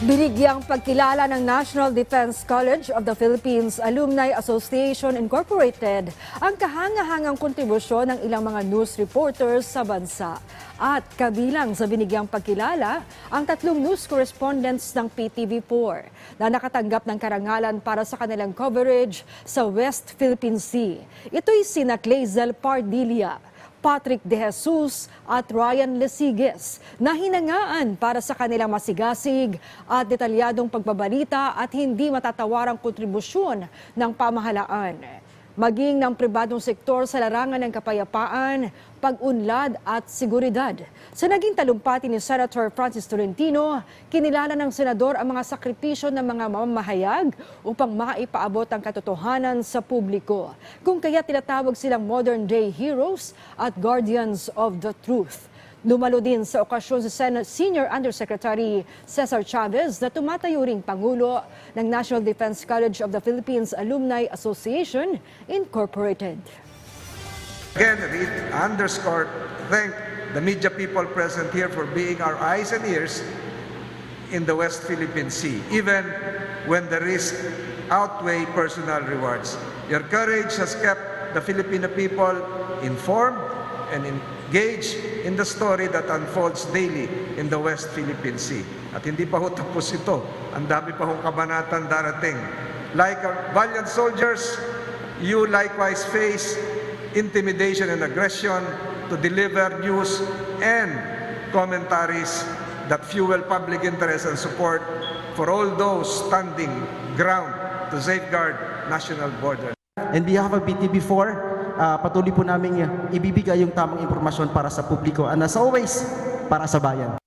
Binigyang pagkilala ng National Defense College of the Philippines Alumni Association Incorporated ang kahangahangang kontribusyon ng ilang mga news reporters sa bansa. At kabilang sa binigyang pagkilala, ang tatlong news correspondents ng PTV4 na nakatanggap ng karangalan para sa kanilang coverage sa West Philippine Sea. Ito'y sina Clazel Pardilla, Patrick De Jesus at Ryan Lesiges na hinangaan para sa kanilang masigasig at detalyadong pagbabalita at hindi matatawarang kontribusyon ng pamahalaan. Maging ng pribadong sektor sa larangan ng kapayapaan, pag-unlad at seguridad. Sa naging talumpati ni Senator Francis Tolentino, kinilala ng senador ang mga sakripisyo ng mga mamamahayag upang maipaabot ang katotohanan sa publiko. Kung kaya tinatawag silang modern-day heroes at guardians of the truth. Dumalo din sa okasyon si Sen- Senior Undersecretary Cesar Chavez na tumatayo ring Pangulo ng National Defense College of the Philippines Alumni Association Incorporated. Again, we underscore, thank the media people present here for being our eyes and ears in the West Philippine Sea, even when the risk outweigh personal rewards. Your courage has kept the Filipino people informed and engaged in the story that unfolds daily in the West Philippine Sea. At hindi pa ho tapos ito. Ang dami pa hong kabanatan darating. Like valiant soldiers, you likewise face intimidation and aggression to deliver news and commentaries that fuel public interest and support for all those standing ground to safeguard national borders. And behalf of BTV4, ah, patuloy po namin ibibigay yung tamang impormasyon para sa publiko and as always, para sa bayan.